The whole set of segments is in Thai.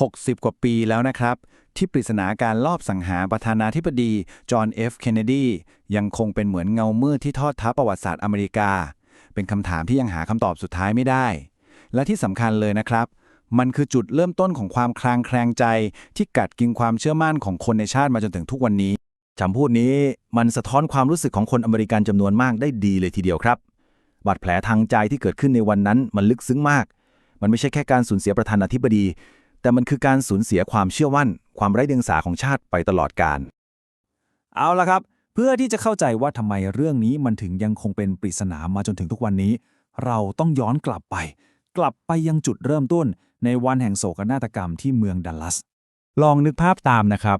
60 กว่าปีแล้วนะครับ ที่ปริศนาการลอบสังหารประธานาธิบดี จอห์นเอฟเคนเนดี ยังคงเป็นเหมือนเงามืดที่ทอดทับประวัติศาสตร์อเมริกา เป็นคำถามที่ยังหาคำตอบสุดท้ายไม่ได้ และที่สำคัญเลยนะครับ มันคือจุดเริ่มต้นของความคลางแคลงใจ ที่กัดกินความเชื่อมั่นของคนในชาติมาจนถึงทุกวันนี้คำพูดนี้มันสะท้อนความรู้สึกของคนอเมริกันจำนวนมากได้ดีเลยทีเดียวครับบาดแผลทางใจที่เกิดขึ้นในวันนั้นมันลึกซึ้งมาก มันไม่ใช่แค่การสูญเสียประธานาธิบดี แต่มันคือการสูญเสียความเชื่อมั่น ความไร้เดียงสาของชาติไปตลอดกาลเอาละครับ เพื่อที่จะเข้าใจว่าทำไมเรื่องนี้มันถึงยังคงเป็นปริศนามาจนถึงทุกวันนี้ เราต้องย้อนกลับไป กลับไปยังจุดเริ่มต้น ในวันแห่งโศกนาฏกรรมที่เมืองดัลลัส ลองนึกภาพตามนะครับ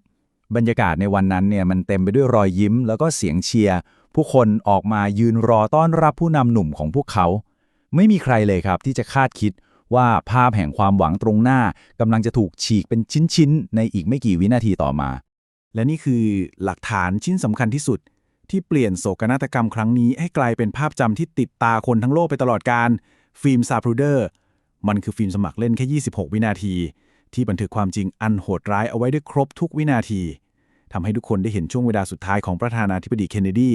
บรรยากาศในวันนั้นเนี่ยมันเต็มไปด้วยรอยยิ้ม แล้วก็เสียงเชียร์ผู้คนออกมายืนรอต้อนรับผู้นำหนุ่มของพวกเขา ไม่มีใครเลยครับที่จะคาดคิด ว่าภาพแห่งความหวังตรงหน้ากำลังจะถูกฉีกเป็นชิ้นๆ ในอีกไม่กี่วินาทีต่อมา และนี่คือหลักฐานชิ้นสำคัญที่สุด ที่เปลี่ยนโศกนาฏกรรมครั้งนี้ ให้กลายเป็นภาพจำที่ติดตาคนทั้งโลกไปตลอดการฟิล์มซาพรูเดอร์มันคือฟิล์มสมัครเล่นแค่ 26 วินาที ที่บันทึกความจริงอันโหดร้ายเอาไว้ได้ครบทุกวินาทีทำให้ทุกคนได้เห็นช่วงเวลาสุดท้ายของประธานาธิบดีเคนเนดี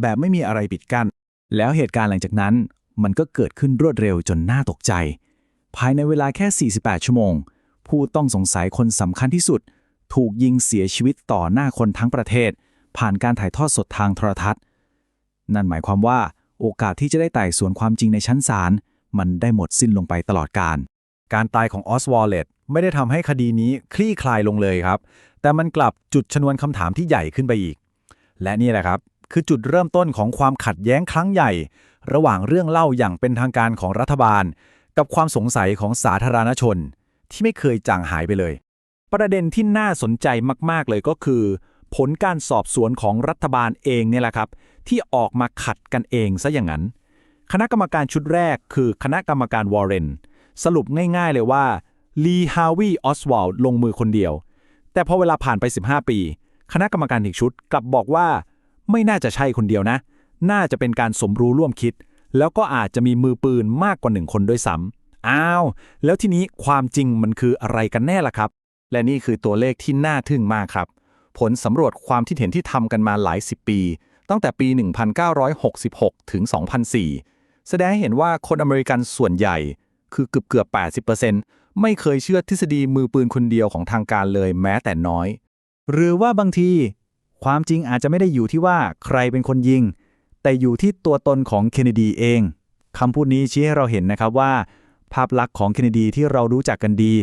แบบไม่มีอะไรปิดกั้นแล้วเหตุการณ์หลังจากนั้น มันก็เกิดขึ้นรวดเร็วจนน่าตกใจ ภายในเวลาแค่ 48 ชั่วโมง ผู้ต้องสงสัยคนสำคัญที่สุด ถูกยิงเสียชีวิตต่อหน้าคนทั้งประเทศ ผ่านการถ่ายทอดสดทางโทรทัศน์ นั่นหมายความว่าโอกาสที่จะได้ไต่สวนความจริงในชั้นศาลมันได้หมดสิ้นลงไปตลอดกาลการตายของออสวอลเลตไม่ได้ทำให้คดีนี้คลี่คลายลงเลยครับ แต่มันกลับจุดชนวนคำถามที่ใหญ่ขึ้นไปอีก และนี่แหละครับ คือจุดเริ่มต้นของความขัดแย้งครั้งใหญ่ ระหว่างเรื่องเล่าอย่างเป็นทางการของรัฐบาล กับความสงสัยของสาธารณชน ที่ไม่เคยจางหายไปเลย ประเด็นที่น่าสนใจมาก ๆ เลยก็คือ ผลการสอบสวนของรัฐบาลเองเนี่ยแหละครับ ที่ออกมาขัดกันเองซะอย่างนั้น คณะกรรมการชุดแรกคือคณะกรรมการวอร์เรนสรุปง่าย ๆ เลยว่าลีฮาวีออสวอลลงมือคนเดียว แต่พอเวลาผ่านไป 15 ปี คณะกรรมการอีกชุดกลับบอกว่า ไม่น่าจะใช่คนเดียวนะ น่าจะเป็นการสมรู้ร่วมคิด แล้วก็อาจจะมีมือปืนมากกว่าหนึ่งคนด้วยซ้ำอ้าว แล้วทีนี้ความจริงมันคืออะไรกันแน่ล่ะครับ และนี่คือตัวเลขที่น่าทึ่งมากครับ ผลสำรวจความคิดเห็นที่ทำกันมาหลายสิบปี ตั้งแต่ปี 1966 ถึง 2004 แสดงให้เห็นว่าคนอเมริกันส่วนใหญ่ คือเกือบเกือบ 80%ไม่เคยเชื่อทฤษฎีมือปืนคนเดียวของทางการเลยแม้แต่น้อย หรือว่าบางที ความจริงอาจจะไม่ได้อยู่ที่ว่าใครเป็นคนยิง แต่อยู่ที่ตัวตนของเคนเนดีเองคำพูดนี้ชี้ให้เราเห็นนะครับว่า ภาพลักษณ์ของเคนเนดีที่เรารู้จักกันดี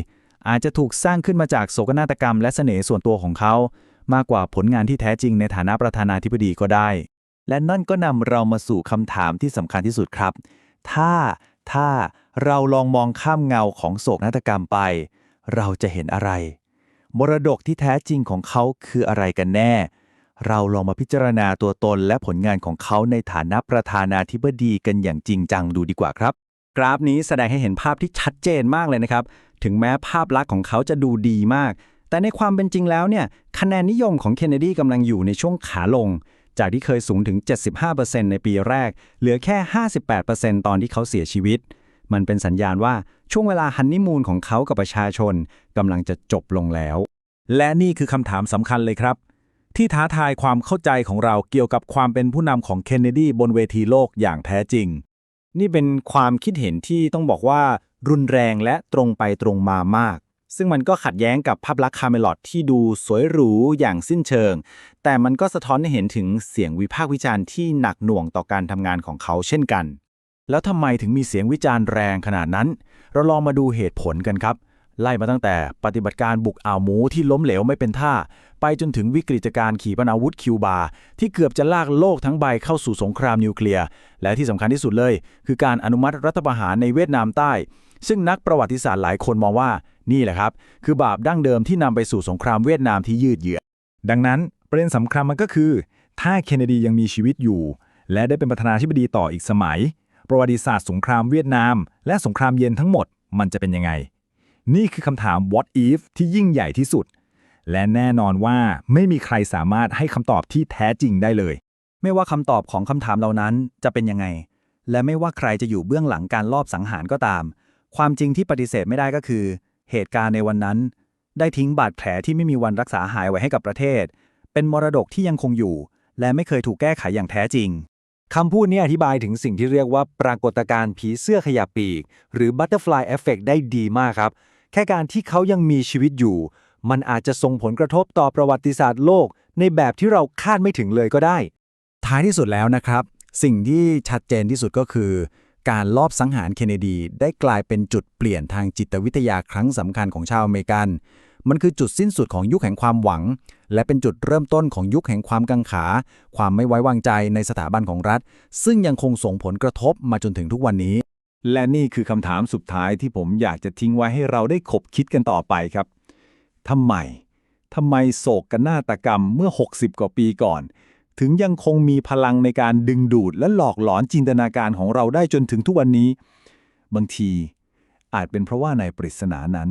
อาจจะถูกสร้างขึ้นมาจากโศกนาฏกรรมและเสน่ห์ส่วนตัวของเขา มากกว่าผลงานที่แท้จริงในฐานะประธานาธิบดีก็ได้ และนั่นก็นำเรามาสู่คำถามที่สำคัญที่สุดครับ ถ้าถ้าเราลองมองข้ามเงาของโศกนาฏกรรมไป เราจะเห็นอะไร มรดกที่แท้จริงของเขาคืออะไรกันแน่ เราลองมาพิจารณาตัวตนและผลงานของเขาในฐานะประธานาธิบดีกันอย่างจริงจังดูดีกว่าครับ กราฟนี้แสดงให้เห็นภาพที่ชัดเจนมากเลยนะครับ ถึงแม้ภาพลักษณ์ของเขาจะดูดีมาก แต่ในความเป็นจริงแล้วเนี่ยคะแนนนิยมของเคนเนดีกำลังอยู่ในช่วงขาลง จากที่เคยสูงถึง 75%ในปีแรก เหลือแค่ 58%ตอนที่เขาเสียชีวิต มันเป็นสัญญาณว่าช่วงเวลาฮันนีมูนของเขากับประชาชนกำลังจะจบลงแล้ว และนี่คือคำถามสำคัญเลยครับ ที่ท้าทายความเข้าใจของเราเกี่ยวกับความเป็นผู้นำของเคนเนดีบนเวทีโลกอย่างแท้จริง นี่เป็นความคิดเห็นที่ต้องบอกว่า รุนแรงและตรงไปตรงมามาก ซึ่งมันก็ขัดแย้งกับภาพลักษณ์คาเมลอดที่ดูสวยหรูอย่างสิ้นเชิง แต่มันก็สะท้อนให้เห็นถึงเสียงวิพากษ์วิจารณ์ที่หนักหน่วงต่อการทำงานของเขาเช่นกัน แล้วทำไมถึงมีเสียงวิจารณ์แรงขนาดนั้น เราลองมาดูเหตุผลกันครับ ไล่มาตั้งแต่ปฏิบัติการบุกอ่าวหมูที่ล้มเหลวไม่เป็นท่า ไปจนถึงวิกฤตการ์ขีปนาวุธคิวบา ที่เกือบจะลากโลกทั้งใบเข้าสู่สงครามนิวเคลียร์ และที่สำคัญที่สุดเลย คือการอนุมัติรัฐประหารในเวียดนามใต้ ซึ่งนักประวัติศาสตร์หลายคนมองว่านี่แหละครับ คือบาปดั้งเดิมที่นำไปสู่สงครามเวียดนามที่ยืดเยื้อดังนั้นประเด็นสำคัญมันก็คือ ถ้าเคนเนดียังมีชีวิตอยู่ และได้เป็นประธานาธิบดีต่ออีกสมัย ประวัติศาสตร์สงครามเวียดนาม และสงครามเย็นทั้งหมดมันจะเป็นยังไง นี่คือคำถาม what if ที่ยิ่งใหญ่ที่สุด และแน่นอนว่าไม่มีใครสามารถให้คำตอบที่แท้จริงได้เลย ไม่ว่าคำตอบของคำถามเหล่านั้นจะเป็นยังไง และไม่ว่าใครจะอยู่เบื้องหลังการลอบสังหารก็ตาม ความจริงที่ปฏิเสธไม่ได้ก็คือ เหตุการณ์ในวันนั้น ได้ทิ้งบาดแผลที่ไม่มีวันรักษาหายไว้ให้กับประเทศ เป็นมรดกที่ยังคงอยู่ และไม่เคยถูกแก้ไขอย่างแท้จริงคำพูดนี้อธิบายถึงสิ่งที่เรียกว่าปรากฏการณ์ผีเสื้อขยับปีก หรือ Butterfly Effect ได้ดีมากครับ แค่การที่เขายังมีชีวิตอยู่ มันอาจจะส่งผลกระทบต่อประวัติศาสตร์โลก ในแบบที่เราคาดไม่ถึงเลยก็ได้ ท้ายที่สุดแล้วนะครับ สิ่งที่ชัดเจนที่สุดก็คือ การลอบสังหารเคนเนดี ได้กลายเป็นจุดเปลี่ยนทางจิตวิทยาครั้งสำคัญของชาวอเมริกัน มันคือจุดสิ้นสุดของยุคแห่งความหวัง และเป็นจุดเริ่มต้นของยุคแห่งความกังขา ความไม่ไว้วางใจในสถาบันของรัฐ ซึ่งยังคงส่งผลกระทบมาจนถึงทุกวันนี้ และนี่คือคำถามสุดท้ายที่ผมอยากจะทิ้งไว้ให้เราได้ขบคิดกันต่อไปครับทำไมทำไมโศกกนาฏกรรมเมื่อ 60 กว่าปีก่อน ถึงยังคงมีพลังในการดึงดูดและหลอกหลอนจินตนาการของเราได้จนถึงทุกวันนี้ บางที อาจเป็นเพราะว่าในปริศนานั้น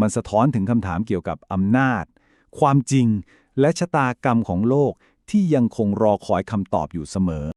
มันสะท้อนถึงคำถามเกี่ยวกับอำนาจ ความจริง และชะตากรรมของโลกที่ยังคงรอคอยคำตอบอยู่เสมอ